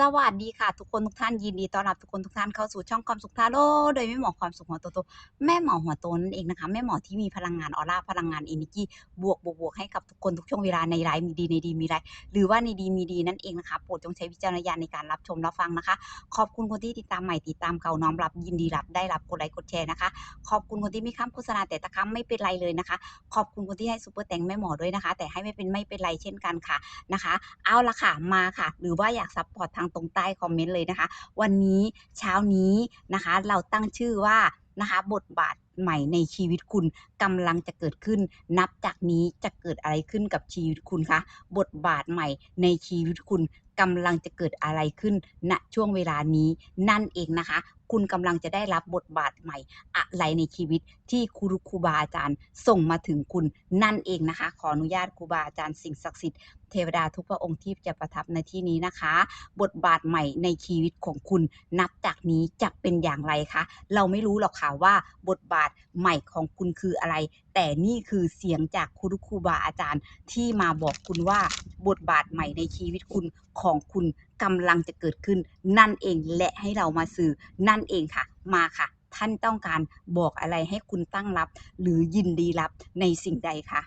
สวัสดีค่ะ ทุกคนทุกท่านยินดีต้อนรับทุกคนทุกท่านเข้าสู่ช่องความสุขทาโร่โดยแม่หมอความสุขหัวโตโตแม่หมอหัวโตนั่นเองนะคะแม่หมอที่มีพลังงานออร่าพลังงานเอเนจีบวกบวกบวกให้กับทุกคนทุกช่วงเวลาในไลฟ์มีดีในดีมีไรหรือว่าในดีมีดีนั่นเองนะคะโปรดจงใช้วิจารณญาณในการรับชมรับฟังนะคะ ขอบคุณคนที่ติดตามใหม่ติดตามเก่าน้อมรับยินดีรับได้รับกดไลค์กดแชร์นะคะขอบคุณคนที่มีคำโฆษณาแต่ตะคำไม่เป็นไรเลยนะคะ ขอบคุณคนที่ให้ซูเปอร์แตงแม่หมอด้วยนะคะ แต่ให้ไม่เป็นไม่เป็นไรเช่นกันค่ะนะคะ เอาละค่ะมาค่ะ หรือว่าอยากซัพพอร์ตทางตรงใต้คอมเมนต์เลยนะคะ วันนี้เช้านี้นะคะ เราตั้งชื่อว่านะคะ บทบาทใหม่ในชีวิตคุณกำลังจะเกิดขึ้น นับจากนี้จะเกิดอะไรขึ้นกับชีวิตคุณคะ บทบาทใหม่ในชีวิตคุณกำลังจะเกิดอะไรขึ้นณช่วงเวลานี้ นั่นเองนะคะ คุณกำลังจะได้รับบทบาทใหม่ อะไรในชีวิตที่ครูครูบาอาจารย์ ส่งมาถึงคุณนั่นเองนะคะ ขออนุญาตครูบาอาจารย์สิ่งศักดิ์สิทธิ์เทวดาทุกพระองค์ที่จะประทับในที่นี้นะคะ บทบาทใหม่ในชีวิตของคุณ นับจากนี้จะเป็นอย่างไรคะเราไม่รู้หรอกค่ะว่าบทบาทใหม่ของคุณคืออะไรแต่นี่คือเสียงจากครูครูบาอาจารย์ที่มาบอกคุณว่าบทบาทใหม่ในชีวิตคุณของคุณกำลังจะเกิดขึ้น นั่นเองและให้เรามาสื่อนั่นเองค่ะ มาค่ะ ท่านต้องการบอกอะไรให้คุณตั้งรับ หรือยินดีรับในสิ่งใดคะ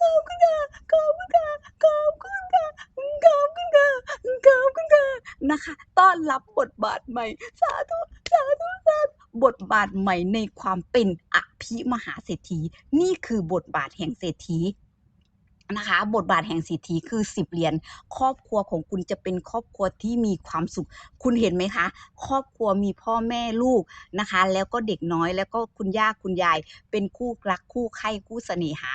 ขอบคุณค่ะขอบคุณค่ะขอบคุณค่ะขอบคุณค่ะขอบคุณค่ะนะคะ ต้อนรับบทบาทใหม่ สาธุสาธุสาธุบทบาทใหม่ในความเป็นอภิมหาเศรษฐี นี่คือบทบาทแห่งเศรษฐี นะคะ บทบาทแห่งสิทธิคือ10เหรียญครอบครัวของคุณจะเป็นครอบครัวที่มีความสุข คุณเห็นไหมคะ ครอบครัวมีพ่อแม่ลูกนะคะ แล้วก็เด็กน้อยแล้วก็คุณย่าคุณยาย เป็นคู่รักคู่ใคร่คู่เสน่หา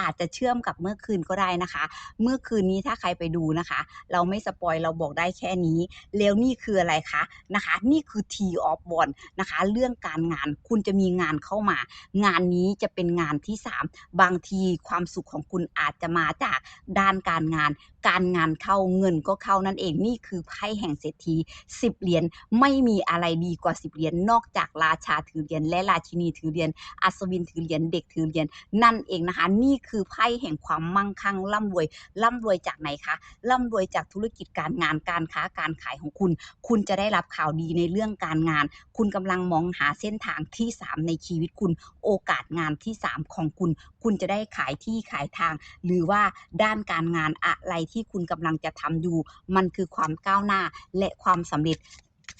อาจจะเชื่อมกับเมื่อคืนก็ได้นะคะ เมื่อคืนนี้ถ้าใครไปดูนะคะ เราไม่สปอยเราบอกได้แค่นี้ แล้วนี่คืออะไรคะนะคะ นี่คือ T of One นะคะ เรื่องการงานคุณจะมีงานเข้ามา งานนี้จะเป็นงานที่ 3 บางทีความสุขของคุณอาจจะมาจากด้านการงาน การงานเข้าเงินก็เข้านั่นเองนี่คือไพ่แห่งเศรษฐี10เหรียญไม่มีอะไรดีกว่า 10เหรียญนอกจากราชาถือเหรียญและราชินีถือเหรียญอัศวินถือเหรียญเด็กถือเหรียญนั่นเองนะคะ นี่คือไพ่แห่งความมั่งคั่งร่ำรวยร่ำรวยจากไหนคะร่ำรวยจากธุรกิจการงานการค้าการขายของคุณ คุณจะได้รับข่าวดีในเรื่องการงาน คุณกำลังมองหาเส้นทางที่ 3 ในชีวิตคุณ โอกาสงานที่ 3 ของคุณ คุณจะได้ขายที่ขายทาง หรือว่าด้านการงานอะไรที่ที่คุณกำลังจะทำอยู่ มันคือความก้าวหน้าและความสำเร็จ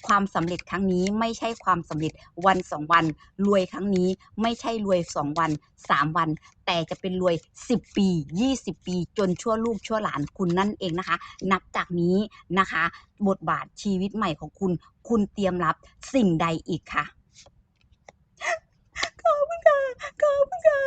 ความสำเร็จครั้งนี้ไม่ใช่ความสำเร็จวันสองวัน รวยครั้งนี้ไม่ใช่รวยสองวันสามวัน แต่จะเป็นรวย 10 ปี 20 ปี จนชั่วลูกชั่วหลานคุณนั่นเองนะคะ นับจากนี้นะคะ บทบาทชีวิตใหม่ของคุณ คุณเตรียมรับสิ่งใดอีกคะข อบคุณค่ะขอบคุณค่ะ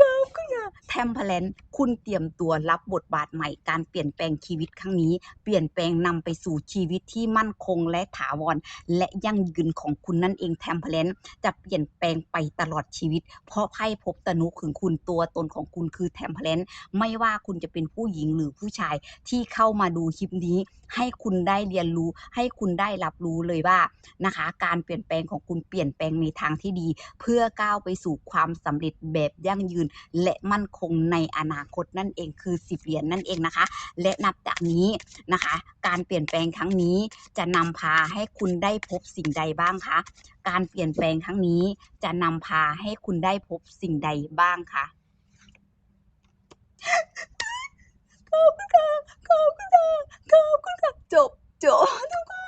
ขอบคุณค่ะแทมเพลนคุณเตรียมตัวรับบทบาทใหม่การเปลี่ยนแปลงชีวิตครั้งนี้ เปลี่ยนแปลงนำไปสู่ชีวิตที่มั่นคงและถาวร และยั่งยืนของคุณนั่นเองแทมเพลนจะเปลี่ยนแปลงไปตลอดชีวิต เพราะไพ่พบตนุของคุณตัวตนของคุณคือแทมเพลนไม่ว่าคุณจะเป็นผู้หญิงหรือผู้ชายที่เข้ามาดูคลิปนี้ ให้คุณได้เรียนรู้ ให้คุณได้รับรู้เลยว่านะคะ การเปลี่ยนแปลงของคุณเปลี่ยนแปลงในทางที่ดี เพื่อก้าวไปสู่ความสำเร็จแบบยั่งยืน และมั่นคงในอนาคตนั่นเองคือสิบเหรียญนั่นเองนะคะ และนับจากนี้นะคะ การเปลี่ยนแปลงครั้งนี้จะนำพาให้คุณได้พบสิ่งใดบ้างคะการเปลี่ยนแปลงครั้งนี้จะนำพาให้คุณได้พบสิ่งใดบ้างคะขอบคุณค่ะขอบคุณค่ะขอบคุณค่ะจบจบทุกคน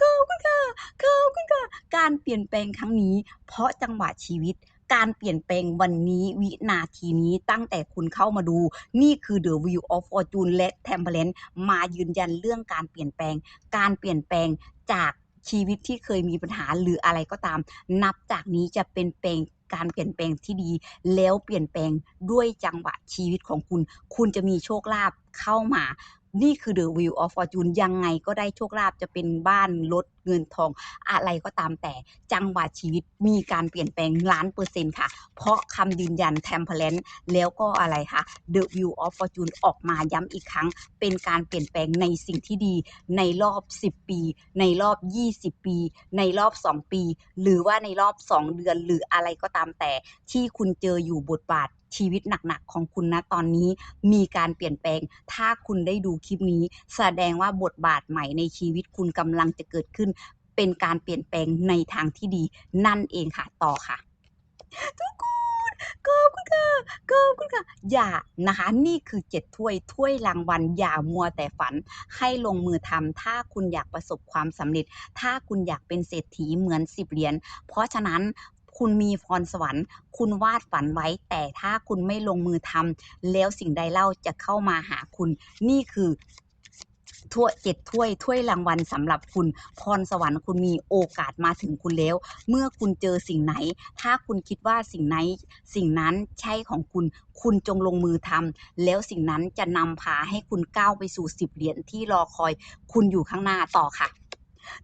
ขอบคุณค่ะขอบคุณค่ะ การเปลี่ยนแปลงครั้งนี้ เพราะจังหวะชีวิต การเปลี่ยนแปลงวันนี้วินาทีนี้ตั้งแต่คุณเข้ามาดู นี่คือ The Wheel of Fortune และ Temperance มายืนยันเรื่องการเปลี่ยนแปลง การเปลี่ยนแปลงจากชีวิตที่เคยมีปัญหาหรืออะไรก็ตาม นับจากนี้จะเป็นแปลงการเปลี่ยนแปลงที่ดี แล้วเปลี่ยนแปลงด้วยจังหวะชีวิตของคุณ คุณจะมีโชคลาภเข้ามา นี่คือ The Wheel of Fortune ยังไงก็ได้โชคลาภจะเป็นบ้านรถเงินทอง อะไรก็ตามแต่จังหวะชีวิตมีการเปลี่ยนแปลงล้านเปอร์เซ็นต์ค่ะ เพราะคำยืนยัน Temperance แล้วก็อะไรคะ The Wheel of Fortune ออกมาย้ำอีกครั้ง เป็นการเปลี่ยนแปลงในสิ่งที่ดี ในรอบ 10 ปี ในรอบ 20 ปี ในรอบ 2 ปี หรือว่าในรอบ 2 เดือนหรืออะไรก็ตามแต่ที่คุณเจออยู่บทบาท ชีวิตหนักๆของคุณนะตอนนี้มีการเปลี่ยนแปลง ถ้าคุณได้ดูคลิปนี้ แสดงว่าบทบาทใหม่ในชีวิตคุณกำลังจะเกิดขึ้น เป็นการเปลี่ยนแปลงในทางที่ดี นั่นเองค่ะต่อค่ะ ทุกคนขอบคุณค่ะขอบคุณค่ะ อย่านะคะ นี่คือเจ็ดถ้วยถ้วยรางวัลอย่ามัวแต่ฝัน ให้ลงมือทำถ้าคุณอยากประสบความสำเร็จ ถ้าคุณอยากเป็นเศรษฐีเหมือนสิบเหรียญเพราะฉะนั้น คุณมีพรสวรรค์ คุณวาดฝันไว้ แต่ถ้าคุณไม่ลงมือทำแล้วสิ่งใดเล่าจะเข้ามาหาคุณ นี่คือถ้วยเจ็ดถ้วยถ้วยรางวัลสำหรับคุณพรสวรรค์คุณมีโอกาสมาถึงคุณแล้ว เมื่อคุณเจอสิ่งไหน ถ้าคุณคิดว่าสิ่งไหน สิ่งนั้นใช่ของคุณ คุณจงลงมือทำแล้วสิ่งนั้นจะนำพาให้คุณก้าวไปสู่สิบเหรียญที่รอคอย คุณอยู่ข้างหน้าต่อค่ะ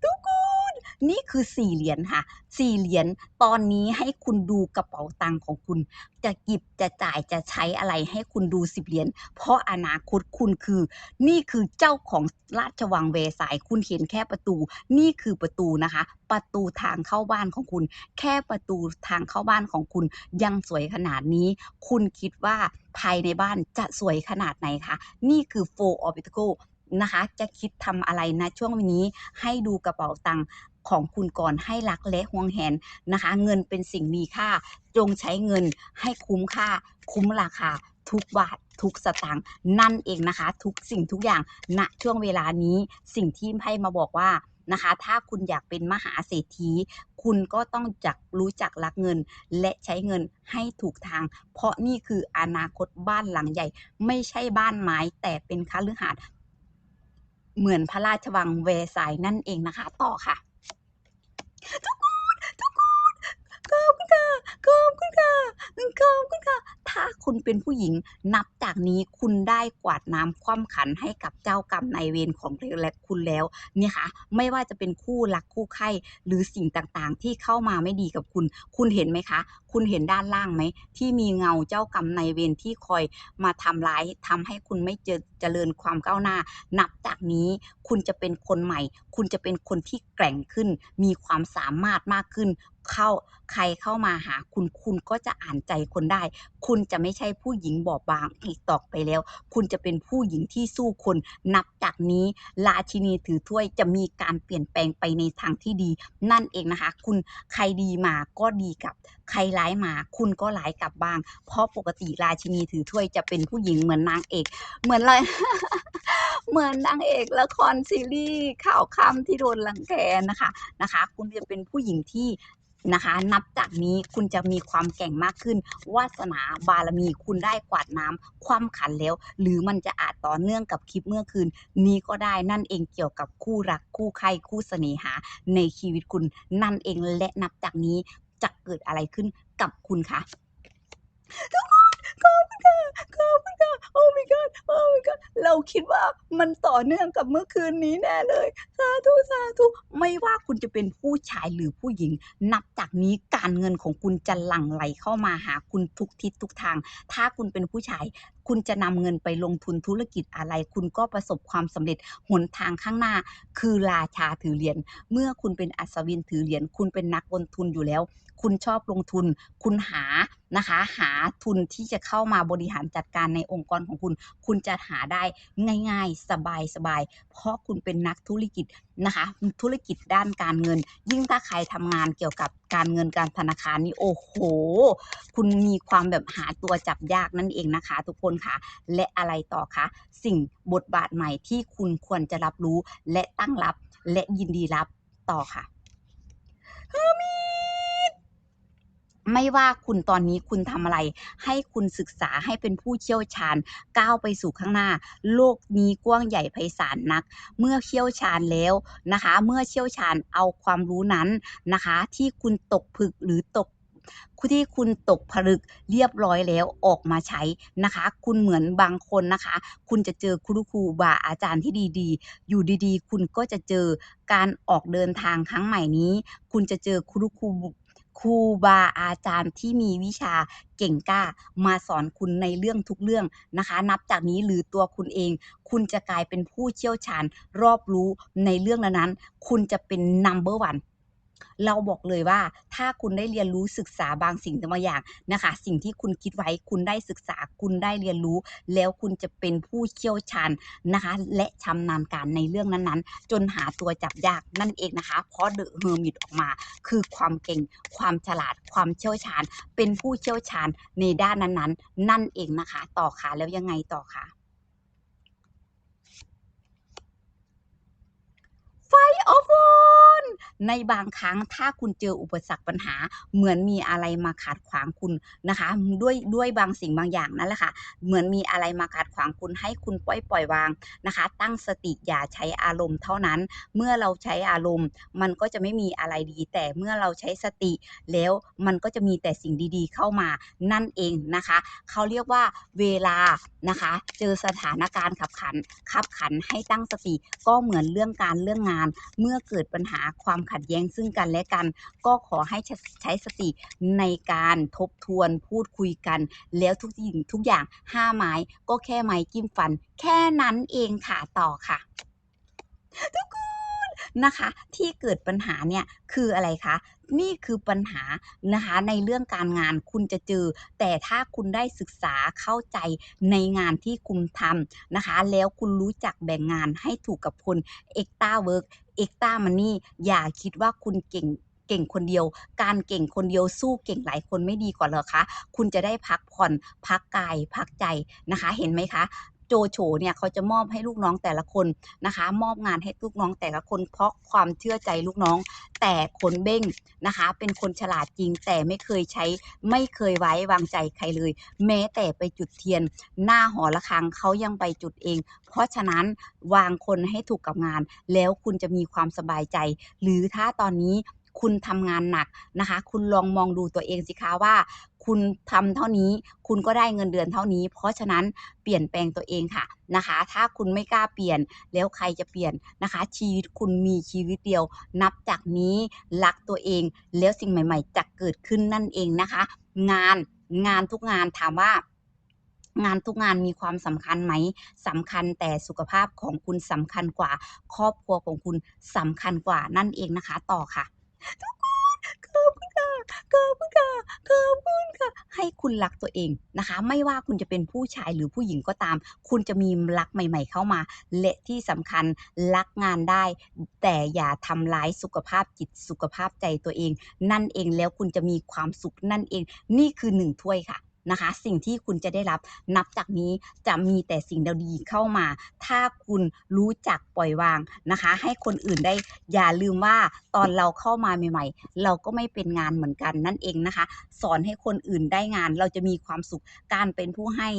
ทุกคน นี่คือสี่เหรียญค่ะสี่เหรียญตอนนี้ให้คุณดูกระเป๋าตังค์ของคุณ จะหยิบจะจ่ายจะใช้อะไรให้คุณดูสิบเหรียญเพราะอนาคตคุณคือ นี่คือเจ้าของราชวังเวสายคุณเห็นแค่ประตู นี่คือประตูนะคะ ประตูทางเข้าบ้านของคุณ แค่ประตูทางเข้าบ้านของคุณ ยังสวยขนาดนี้ คุณคิดว่าภายในบ้านจะสวยขนาดไหนคะนี่คือ four of Pentacles นะคะ จะคิดทำอะไรนะช่วงนี้ให้ดูกระเป๋าตังค์ ของคุณก่อนให้รักและห่วงแหนนะคะ เงินเป็นสิ่งมีค่า จงใช้เงินให้คุ้มค่า คุ้มราคาทุกบาททุกสตางค์นั่นเองนะคะ ทุกสิ่งทุกอย่างณช่วงเวลานี้สิ่งที่ไพ่มาบอกว่านะคะ ถ้าคุณอยากเป็นมหาเศรษฐี คุณก็ต้องจักรู้จักรักเงิน และใช้เงินให้ถูกทาง เพราะนี่คืออนาคตบ้านหลังใหญ่ ไม่ใช่บ้านไม้แต่เป็นคฤหาสน์เหมือนพระราชวังเวร์ไซน์นั่นเองนะคะ ต่อค่ะ ทุกคนทุกคนขอบคุณค่ะขอบคุณค่ะขอบคุณค่ะ ถ้าคุณเป็นผู้หญิงนับจากนี้คุณได้กวาดน้ำคว่ำขันให้กับเจ้ากรรมนายเวรของและคุณแล้วเนี่ยค่ะ ไม่ว่าจะเป็นคู่รักคู่ไข่หรือสิ่งต่างๆ ที่เข้ามาไม่ดีกับคุณ คุณเห็นไหมคะ คุณเห็นด้านล่างไหมที่มีเงาเจ้ากรรมนายเวรที่คอยมาทำร้ายทำให้คุณไม่เจเจริญความก้าวหน้า นับจากนี้คุณจะเป็นคนใหม่ คุณจะเป็นคนที่แกร่งขึ้น มีความสามารถมากขึ้น เข้าใครเข้ามาหาคุณคุณก็จะอ่านใจคนได้ คุณจะไม่ใช่ผู้หญิงบอบบางอีกต่อไปแล้ว คุณจะเป็นผู้หญิงที่สู้คนนับจากนี้ราชินีถือถ้วยจะมีการเปลี่ยนแปลงไปในทางที่ดี นั่นเองนะคะ คุณใครดีมาก็ดีกับใครร้ายมา คุณก็ร้ายกลับบ้าง เพราะปกติราชินีถือถ้วยจะเป็นผู้หญิงเหมือนนางเอก เหมือนเลยเหมือนนางเอกละครซีรีส์ข่าวค่ำที่โดนรังแกนะคะนะคะ คุณจะเป็นผู้หญิงที่นะคะนับจากนี้คุณจะมีความแก่งมากขึ้น วาสนาบารมีคุณได้กวาดน้ำคว่ำขันแล้ว หรือมันจะอาจต่อเนื่องกับคลิปเมื่อคืน นี้ก็ได้นั่นเองเกี่ยวกับคู่รักคู่ใครคู่เสน่หา ในชีวิตคุณนั่นเองและนับจากนี้ จะเกิดอะไรขึ้นกับคุณคะทุกคนขอบคุณค่ะขอบคุณค่ะโอ้ my god โอ้ my god เราคิดว่ามันต่อเนื่องกับเมื่อคืนนี้แน่เลยสาธุสาธุไม่ว่าคุณจะเป็นผู้ชายหรือผู้หญิง นับจากนี้การเงินของคุณจะหลั่งไหลเข้ามาหาคุณทุกทิศทุกทาง ถ้าคุณเป็นผู้ชายคุณจะนำเงินไปลงทุนธุรกิจอะไร คุณก็ประสบความสำเร็จหนทางข้างหน้า คือราชาถือเหรียญเมื่อคุณเป็นอัศวินถือเหรียญคุณเป็นนักลงทุนอยู่แล้ว คุณชอบลงทุน คุณหานะคะ หาทุนที่จะเข้ามาบริหารจัดการในองค์กรของคุณ คุณจะหาได้ง่าย ๆ สบายๆเพราะคุณเป็นนักธุรกิจนะคะ ธุรกิจด้านการเงิน ยิ่งถ้าใครทำงานเกี่ยวกับการเงินการธนาคารนี่โอ้โห คุณมีความแบบหาตัวจับยากนั่นเองนะคะ ทุกคนค่ะ และอะไรต่อคะสิ่งบทบาทใหม่ที่คุณควรจะรับรู้และตั้งรับและยินดีรับต่อค่ะเฮอร์มิต ไม่ว่าคุณตอนนี้คุณทำอะไร ให้คุณศึกษาให้เป็นผู้เชี่ยวชาญก้าวไปสู่ข้างหน้า โลกนี้กว้างใหญ่ไพศาลนัก เมื่อเชี่ยวชาญแล้วนะคะ เมื่อเชี่ยวชาญเอาความรู้นั้นนะคะ ที่คุณตกผึกหรือตกที่คุณตกผลึกเรียบร้อยแล้วออกมาใช้นะคะ คุณเหมือนบางคนนะคะ คุณจะเจอครูครูบาอาจารย์ที่ดีๆ อยู่ดีๆ คุณก็จะเจอการออกเดินทางครั้งใหม่นี้ คุณจะเจอครูครู ครูบาอาจารย์ที่มีวิชาเก่งกล้ามาสอนคุณในเรื่องทุกเรื่องนะคะ นับจากนี้หรือตัวคุณเอง คุณจะกลายเป็นผู้เชี่ยวชาญรอบรู้ในเรื่องนั้นๆคุณจะเป็น number one เราบอกเลยว่าถ้าคุณได้เรียนรู้ศึกษาบางสิ่งบางอย่างนะคะ สิ่งที่คุณคิดไว้คุณได้ศึกษาคุณได้เรียนรู้ แล้วคุณจะเป็นผู้เชี่ยวชาญนะคะ และชำนาญการในเรื่องนั้นๆ จนหาตัวจับยากนั่นเองนะคะ เพราะเดอะเฮอร์มิตออกมา คือความเก่ง ความฉลาด ความเชี่ยวชาญ เป็นผู้เชี่ยวชาญในด้านนั้นๆ นั่นเองนะคะ ต่อค่ะแล้วยังไงต่อคะไฟออฟน ในบางครั้งถ้าคุณเจออุปสรรคปัญหา เหมือนมีอะไรมาขัดขวางคุณนะคะ ด้วยด้วยบางสิ่งบางอย่างนั่นแหละค่ะ เหมือนมีอะไรมาขัดขวางคุณให้คุณปล่อยปล่อยวางนะคะ ตั้งสติอย่าใช้อารมณ์เท่านั้น เมื่อเราใช้อารมณ์ มันก็จะไม่มีอะไรดี แต่เมื่อเราใช้สติแล้วมันก็จะมีแต่สิ่งดีๆ เข้ามานั่นเองนะคะ เขาเรียกว่าเวลานะคะ เจอสถานการณ์ขับขันขับขันให้ตั้งสติก็เหมือนเรื่องการเรื่องงาน เมื่อเกิดปัญหาความขัดแย้งซึ่งกันและกัน ก็ขอให้ใช้สติในการทบทวนพูดคุยกัน แล้วทุกสิ่งทุกอย่างห้าไม้ก็แค่ไม้จิ้มฟัน แค่นั้นเองค่ะต่อค่ะทุกคน นะคะ ที่เกิดปัญหาเนี่ยคืออะไรคะนี่คือปัญหานะคะในเรื่องการงานคุณจะเจอ แต่ถ้าคุณได้ศึกษาเข้าใจในงานที่คุณทำนะคะ แล้วคุณรู้จักแบ่งงานให้ถูกกับคนเอ็กต้าเวิร์กเอ็กต้ามันนี่อย่าคิดว่าคุณเก่งเก่งคนเดียว การเก่งคนเดียวสู้เก่งหลายคนไม่ดีกว่าเหรอคะ คุณจะได้พักผ่อน พักกาย พักใจนะคะ เห็นไหมคะ โจโฉเนี่ยเขาจะมอบให้ลูกน้องแต่ละคนนะคะ มอบงานให้ลูกน้องแต่ละคน เพราะความเชื่อใจลูกน้อง แต่คนเบ้งนะคะ เป็นคนฉลาดจริง แต่ไม่เคยใช้ ไม่เคยไว้วางใจใครเลย แม้แต่ไปจุดเทียน หน้าหอระฆังเขายังไปจุดเอง เพราะฉะนั้นวางคนให้ถูกกับงาน แล้วคุณจะมีความสบายใจ หรือถ้าตอนนี้คุณทำงานหนักนะคะ คุณลองมองดูตัวเองสิคะว่า คุณทำเท่านี้ คุณก็ได้เงินเดือนเท่านี้ เพราะฉะนั้นเปลี่ยนแปลงตัวเองค่ะนะคะ ถ้าคุณไม่กล้าเปลี่ยนแล้วใครจะเปลี่ยนนะคะ ชีวิตคุณมีชีวิตเดียว นับจากนี้รักตัวเองแล้วสิ่งใหม่ ๆจะเกิดขึ้นนั่นเองนะคะ งานงานทุกงานถามว่างานทุกงานมีความสำคัญไหมสำคัญแต่สุขภาพของคุณสำคัญกว่า ครอบครัวของคุณสำคัญกว่านั่นเองนะคะ ต่อค่ะทุก ขอบคุณค่ะขอบคุณค่ะขอบคุณค่ะ ให้คุณรักตัวเองนะคะ ไม่ว่าคุณจะเป็นผู้ชายหรือผู้หญิงก็ตาม คุณจะมีรักใหม่ ๆ เข้ามา และที่สำคัญรักงานได้ แต่อย่าทำร้ายสุขภาพจิตสุขภาพใจตัวเอง นั่นเองแล้วคุณจะมีความสุขนั่นเอง นี่คือหนึ่งถ้วยค่ะ นะคะ สิ่งที่คุณจะได้รับนับจากนี้จะมีแต่สิ่งดีๆเข้ามา ถ้าคุณรู้จักปล่อยวางนะคะ ให้คนอื่นได้อย่าลืมว่าตอนเราเข้ามาใหม่ๆ เราก็ไม่เป็นงานเหมือนกันนั่นเองนะคะ สอนให้คนอื่นได้งานเราจะมีความสุขการเป็นผู้ให้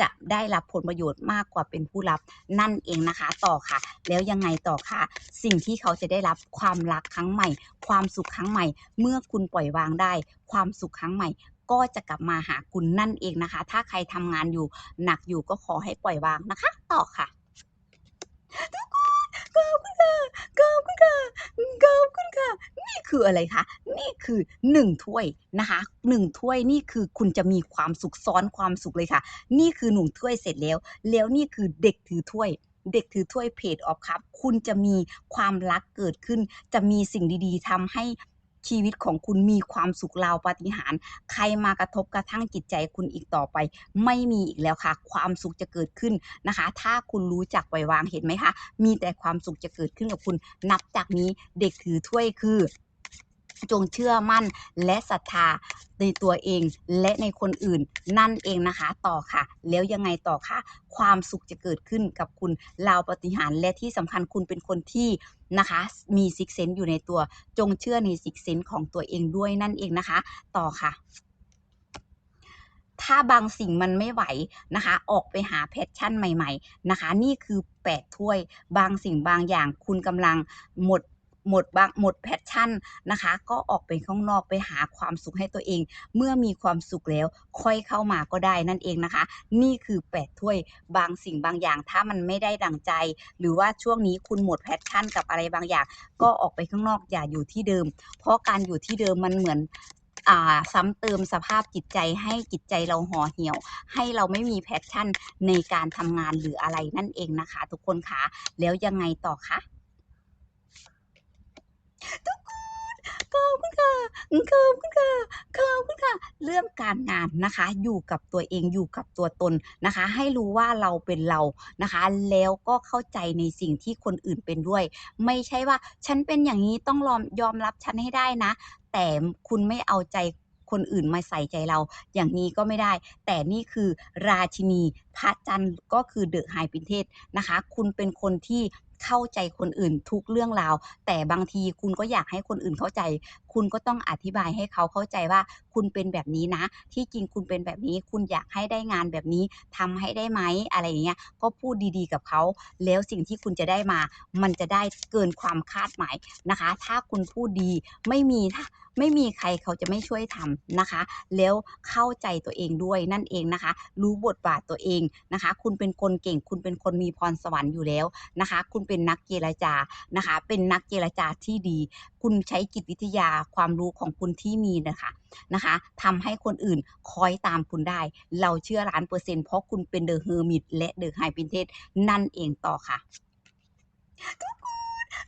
จะได้รับผลประโยชน์มากกว่าเป็นผู้รับนั่นเองนะคะ ต่อค่ะ แล้วยังไงต่อค่ะ สิ่งที่เขาจะได้รับความรักครั้งใหม่ ความสุขครั้งใหม่ เมื่อคุณปล่อยวางได้ ความสุขครั้งใหม่ ก็จะกลับมาหาคุณนั่นเองนะคะ ถ้าใครทำงานอยู่หนักอยู่ก็ขอให้ปล่อยวางนะคะ ต่อค่ะทุกคนขอบคุณค่ะขอบคุณค่ะขอบคุณค่ะ นี่คืออะไรคะ นี่คือหนึ่งถ้วยนะคะหนึ่งถ้วยนี่คือคุณจะมีความสุขซ้อนความสุขเลยค่ะ นี่คือหนึ่งถ้วยเสร็จแล้ว แล้วนี่คือเด็กถือถ้วยเด็กถือถ้วยเพจออฟครับ คุณจะมีความรักเกิดขึ้น จะมีสิ่งดีๆทำให้ ชีวิตของคุณมีความสุขราวปาฏิหาริย์ใครมากระทบกระทั่งจิตใจคุณอีกต่อไป ไม่มีอีกแล้วค่ะ ความสุขจะเกิดขึ้นนะคะ ถ้าคุณรู้จักปล่อยวางเห็นไหมคะ มีแต่ความสุขจะเกิดขึ้นกับคุณ นับจากนี้เด็กถือถ้วยคือจงเชื่อมั่นและศรัทธา ในตัวเองและในคนอื่นนั่นเองนะคะ ต่อค่ะ แล้วยังไงต่อคะความสุขจะเกิดขึ้นกับคุณราวปฏิหารและที่สำคัญคุณเป็นคนที่นะคะ มีซิกเซนอยู่ในตัวจงเชื่อในซิกเซนของตัวเองด้วยนั่นเองนะคะ ต่อค่ะถ้าบางสิ่งมันไม่ไหวนะคะ ออกไปหาแพชชั่นใหม่ ๆ นะคะ นี่คือแปดถ้วย บางสิ่งบางอย่างคุณกำลังหมด หมดบางหมดแพชชั่นนะคะ ก็ออกไปข้างนอกไปหาความสุขให้ตัวเอง เมื่อมีความสุขแล้วค่อยเข้ามาก็ได้นั่นเองนะคะ นี่คือแปดถ้วยบางสิ่งบางอย่าง ถ้ามันไม่ได้ดังใจ หรือว่าช่วงนี้คุณหมดแพชชั่นกับอะไรบางอย่าง ก็ออกไปข้างนอกอย่าอยู่ที่เดิม เพราะการอยู่ที่เดิมมันเหมือนซ้ำเติมสภาพจิตใจให้จิตใจเราห่อเหี่ยว ให้เราไม่มีแพชชั่นในการทำงานหรืออะไรนั่นเองนะคะ ทุกคนคะแล้วยังไงต่อคะ ทุกคนขอบคุณค่ะขอบคุณค่ะขอบคุณค่ะ เรื่องการงานนะคะ อยู่กับตัวเองอยู่กับตัวตนนะคะ ให้รู้ว่าเราเป็นเรานะคะ แล้วก็เข้าใจในสิ่งที่คนอื่นเป็นด้วย ไม่ใช่ว่า ฉันเป็นอย่างนี้ต้องยอมรับฉันให้ได้นะ แต่คุณไม่เอาใจคนอื่นมาใส่ใจเราอย่างนี้ก็ไม่ได้ แต่นี่คือราชินีพระจันทร์ก็คือเดอะไฮปินเทสนะคะ คุณเป็นคนที่ เข้าใจคนอื่นทุกเรื่องราว แต่บางทีคุณก็อยากให้คนอื่นเข้าใจ คุณก็ต้องอธิบายให้เขาเข้าใจว่าคุณเป็นแบบนี้นะ ที่จริงคุณเป็นแบบนี้ คุณอยากให้ได้งานแบบนี้ทำให้ได้ไหมอะไรอย่างเงี้ยก็พูดดีๆกับเขา แล้วสิ่งที่คุณจะได้มา มันจะได้เกินความคาดหมายนะคะ ถ้าคุณพูดดีไม่มีถ้าไม่มีใครเขาจะไม่ช่วยทำนะคะ แล้วเข้าใจตัวเองด้วยนั่นเองนะคะ รู้บทบาทตัวเองนะคะ คุณเป็นคนเก่ง คุณเป็นคนมีพรสวรรค์อยู่แล้วนะคะ คุณเป็นนักเจรจานะคะ เป็นนักเจรจาที่ดี คุณใช้จิตวิทยาความรู้ของคุณที่มีนะคะนะคะทำให้คนอื่นคอยตามคุณได้ เราเชื่อล้านเปอร์เซ็นต์เพราะคุณเป็นเดอะเฮอร์มิตและเดอะไฮปินเทสนั่นเองต่อค่ะ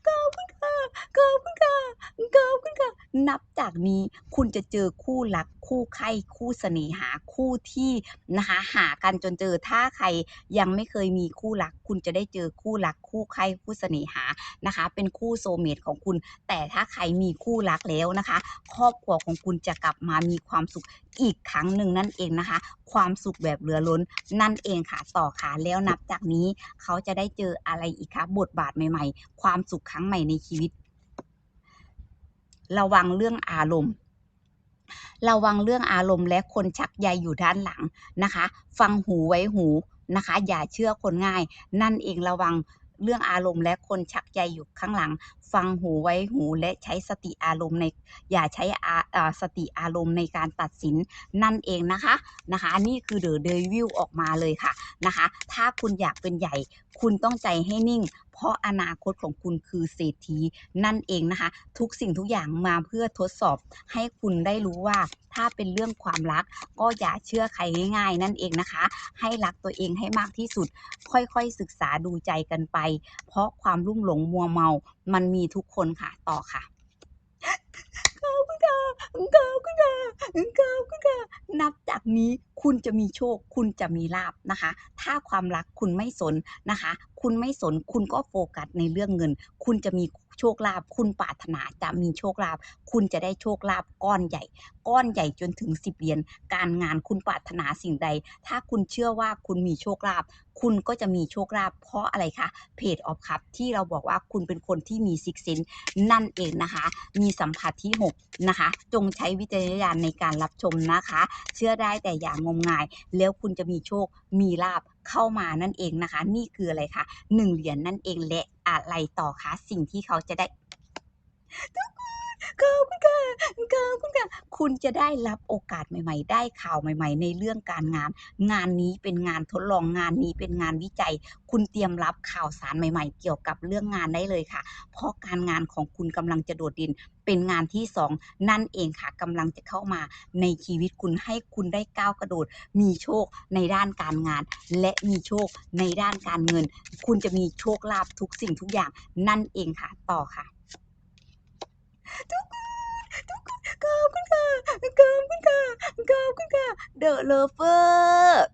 ขอบคุณค่ะ ขอบคุณค่ะขอบคุณค่ะ นับจากนี้คุณจะเจอคู่รักคู่ใคร่คู่เสน่หาคู่ที่นะคะหากันจนเจอถ้าใครยังไม่เคยมีคู่รัก คุณจะได้เจอคู่รักคู่ใคร่คู่เสน่หานะคะ เป็นคู่โซเมตของคุณ แต่ถ้าใครมีคู่รักแล้วนะคะ ครอบครัวของคุณจะกลับมามีความสุขอีกครั้งหนึ่งนั่นเองนะคะ ความสุขแบบเหลือล้นนั่นเองค่ะต่อค่ะแล้วนับจากนี้ เขาจะได้เจออะไรอีกคะบทบาทใหม่ ๆ ความสุขครั้งใหม่ในชีวิตระวังเรื่องอารมณ์ระวังเรื่องอารมณ์และคนชักใยอยู่ด้านหลังนะคะ ฟังหูไว้หูนะคะ อย่าเชื่อคนง่าย นั่นเองระวังเรื่องอารมณ์และคนชักใยอยู่ข้างหลังฟังหูไว้หูและใช้สติอารมณ์ในอย่าใช้อาสติอารมณ์ในการตัดสินนั่นเองนะคะนะคะ นี่คือเดอะเดวิลออกมาเลยค่ะนะคะ ถ้าคุณอยากเป็นใหญ่ คุณต้องใจให้นิ่ง เพราะอนาคตของคุณคือเศรษฐีนั่นเองนะคะ ทุกสิ่งทุกอย่างมาเพื่อทดสอบให้คุณได้รู้ว่าถ้าเป็นเรื่องความรักก็อย่าเชื่อใครง่ายๆ นั่นเองนะคะ ให้รักตัวเองให้มากที่สุด ค่อยๆศึกษาดูใจกันไป เพราะความรุ่มหลงมัวเมา มันมีทุกคนค่ะ ต่อค่ะขอบคุณค่ะขอบคุณค่ะขอบคุณค่ะนับจากนี้คุณจะมีโชค คุณจะมีลาบนะคะ ถ้าความรักคุณไม่สนนะคะ คุณไม่สน คุณก็โฟกัสในเรื่องเงิน คุณจะมีโชคลาภ คุณปรารถนาจะมีโชคลาภ คุณจะได้โชคลาภก้อนใหญ่ ก้อนใหญ่จนถึง10เหรียญ การงานคุณปรารถนาสิ่งใด ถ้าคุณเชื่อว่าคุณมีโชคลาภคุณก็จะมีโชคลาภเพราะอะไรคะเพจออฟคัพที่เราบอกว่าคุณเป็นคนที่มีซิกเซนนั่นเองนะคะ มีสัมผัสที่ 6 นะคะ จงใช้วิจารณญาณในการรับชมนะคะ เชื่อได้แต่อย่างงมงาย แล้วคุณจะมีโชคมีลาบเข้ามานั่นเองนะคะ นี่คืออะไรคะหนึ่งเหรียญนั่นเองและอะไรต่อคะสิ่งที่เขาจะได้ทุกคน ขอบคุณค่ะขอบคุณค่ะคุณจะได้รับโอกาสใหม่ ๆ ได้ข่าวใหม่ ๆ ในเรื่องการงาน งานนี้เป็นงานทดลองงานนี้เป็นงานวิจัย คุณเตรียมรับข่าวสารใหม่ ๆ เกี่ยวกับเรื่องงานได้เลยค่ะ เพราะการงานของคุณกำลังจะโดดเด่นเป็นงานที่สองนั่นเองค่ะกำลังจะเข้ามาในชีวิตคุณให้คุณได้ก้าวกระโดด มีโชคในด้านการงาน และมีโชคในด้านการเงิน คุณจะมีโชคลาภทุกสิ่งทุกอย่างนั่นเองค่ะต่อค่ะ ทุกคนทุกคนขอบคุณค่ะขอบคุณค่ะขอบคุณค่ะ The Lover เอา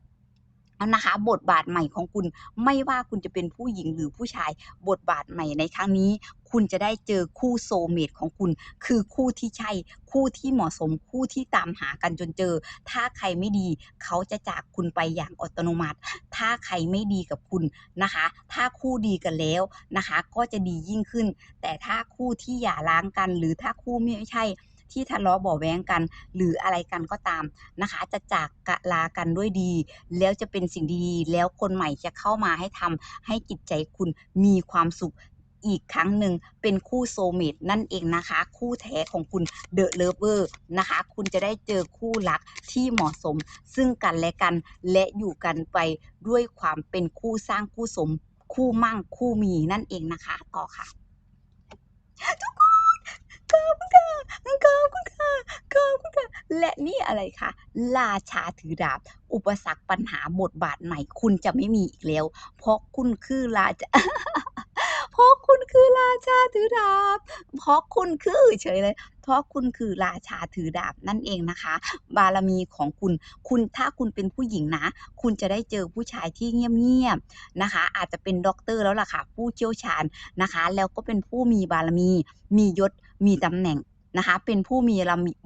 นะคะ บทบาทใหม่ของคุณไม่ว่าคุณจะเป็นผู้หญิงหรือผู้ชาย บทบาทใหม่ในครั้งนี้ คุณจะได้เจอคู่โซเมตของคุณ คือคู่ที่ใช่ คู่ที่เหมาะสมคู่ที่ตามหากันจนเจอ ถ้าใครไม่ดี เขาจะจากคุณไปอย่างอัตโนมัติ ถ้าใครไม่ดีกับคุณนะคะ ถ้าคู่ดีกันแล้วนะคะ ก็จะดียิ่งขึ้น แต่ถ้าคู่ที่หย่าร้างกัน หรือถ้าคู่ไม่ใช่ ที่ทะเลาะเบาะแว้งกัน หรืออะไรกันก็ตามนะคะ จะจากกะลากันด้วยดี แล้วจะเป็นสิ่งดีๆ แล้วคนใหม่จะเข้ามาให้ทำให้จิตใจคุณมีความสุขอีกครั้งหนึ่งเป็นคู่โซเมตนั่นเองนะคะ คู่แท้ของคุณเดอะเลเวอร์นะคะ คุณจะได้เจอคู่รักที่เหมาะสม ซึ่งกันและกันและอยู่กันไปด้วยความเป็นคู่สร้างคู่สม คู่มั่งคู่มีนั่นเองนะคะ ต่อค่ะทุก อบคุณค่ะขอบคุณค่ะขอบคุณค่ะ และนี่อะไรคะราชาถือดาบ อุปสรรคปัญหาบทบาทใหม่ คุณจะไม่มีอีกแล้ว เพราะคุณคือราชา ราะคุณคือราชาถือดาบ เพราะคุณคือเฉยเลย เพราะคุณคือราชาถือดาบนั่นเองนะคะ บารมีของคุณ คุณถ้าคุณเป็นผู้หญิงนะ คุณจะได้เจอผู้ชายที่เงียบๆนะคะ อาจจะเป็นด็อกเตอร์แล้วล่ะค่ะ ผู้เชี่ยวชาญนะคะ แล้วก็เป็นผู้มีบารมี มียศ มีตำแหน่ง นะคะเป็นผู้มี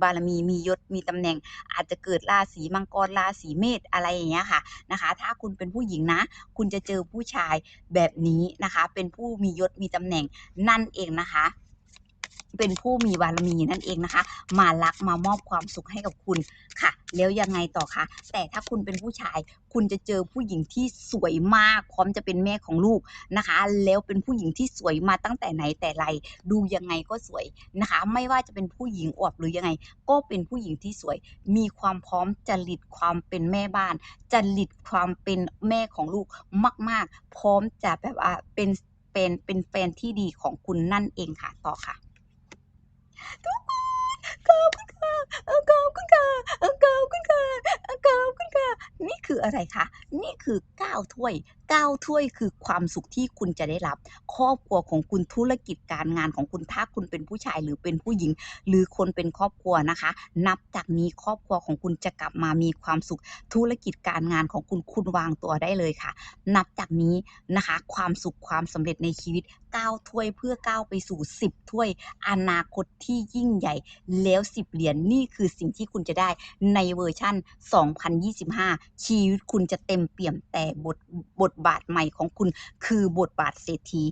บารมีมียศมีตำแหน่ง อาจจะเกิดราศีมังกรราศีเมษอะไรอย่างเงี้ยค่ะนะคะ ถ้าคุณเป็นผู้หญิงนะ คุณจะเจอผู้ชายแบบนี้นะคะ เป็นผู้มียศมีตำแหน่งนั่นเองนะคะ เป็นผู้มีบารมีนั่นเองนะคะ มารักมามอบความสุขให้กับคุณค่ะ แล้วยังไงต่อคะแต่ถ้าคุณเป็นผู้ชาย คุณจะเจอผู้หญิงที่สวยมากพร้อมจะเป็นแม่ของลูกนะคะ แล้วเป็นผู้หญิงที่สวยมาตั้งแต่ไหนแต่ไรดูยังไงก็สวยนะคะ ไม่ว่าจะเป็นผู้หญิงอวบหรือยังไง ก็เป็นผู้หญิงที่สวย มีความพร้อมจริตความเป็นแม่บ้านจริตความเป็นแม่ของลูกมาก ๆ พร้อมจะแบบว่าเป็นเป็นเป็นแฟนที่ดีของคุณนั่นเองค่ะต่อค่ะ ทุกคนขอบคุณค่ะขอบคุณค่ะขอบคุณค่ะขอบคุณค่ะนี่คืออะไรคะนี่คือ9ถ้วย 9ถ้วยคือความสุขที่คุณจะได้รับ ครอบครัวของคุณธุรกิจการงานของคุณถ้าคุณเป็นผู้ชายหรือเป็นผู้หญิง หรือคนเป็นครอบครัวนะคะ นับจากนี้ครอบครัวของคุณจะกลับมามีความสุขธุรกิจการงานของคุณคุณวางตัวได้เลยค่ะ นับจากนี้นะคะ ความสุขความสำเร็จในชีวิต9ถ้วยเพื่อก้าวไปสู่ 10ถ้วยอนาคตที่ยิ่งใหญ่ แล้ว 10 เหรียญนี่คือสิ่งที่คุณจะได้ในเวอร์ชัน2025 ชีวิตคุณจะเต็มเปี่ยมแต่บทบทบาทใหม่ของคุณ คือบทบาทเศรษฐี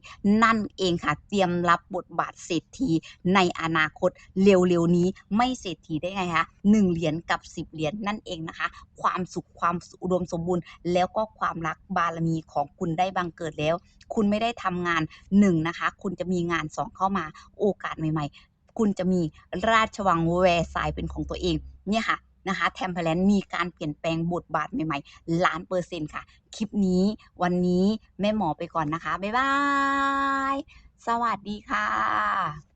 นั่นเองค่ะ เตรียมรับบทบาทเศรษฐีในอนาคตเร็วๆนี้ไม่เศรษฐีได้ไงคะ1เหรียญกับ10เหรียญนั่นเองนะคะ ความสุขความอุดมสมบูรณ์ แล้วก็ความรักบารมีของคุณได้บังเกิดแล้ว คุณไม่ได้ทำงาน1นนะคะ คุณจะมีงาน2เข้ามาโอกาสใหม่ ๆ คุณจะมีราชวังแวร์ซายเป็นของตัวเองเนี่ยค่ะ นะคะแทมเพลนมีการเปลี่ยนแปลงบทบาทใหม่ๆล้านเปอร์เซ็นต์ค่ะ คลิปนี้วันนี้แม่หมอไปก่อนนะคะ บ๊ายบาย สวัสดีค่ะ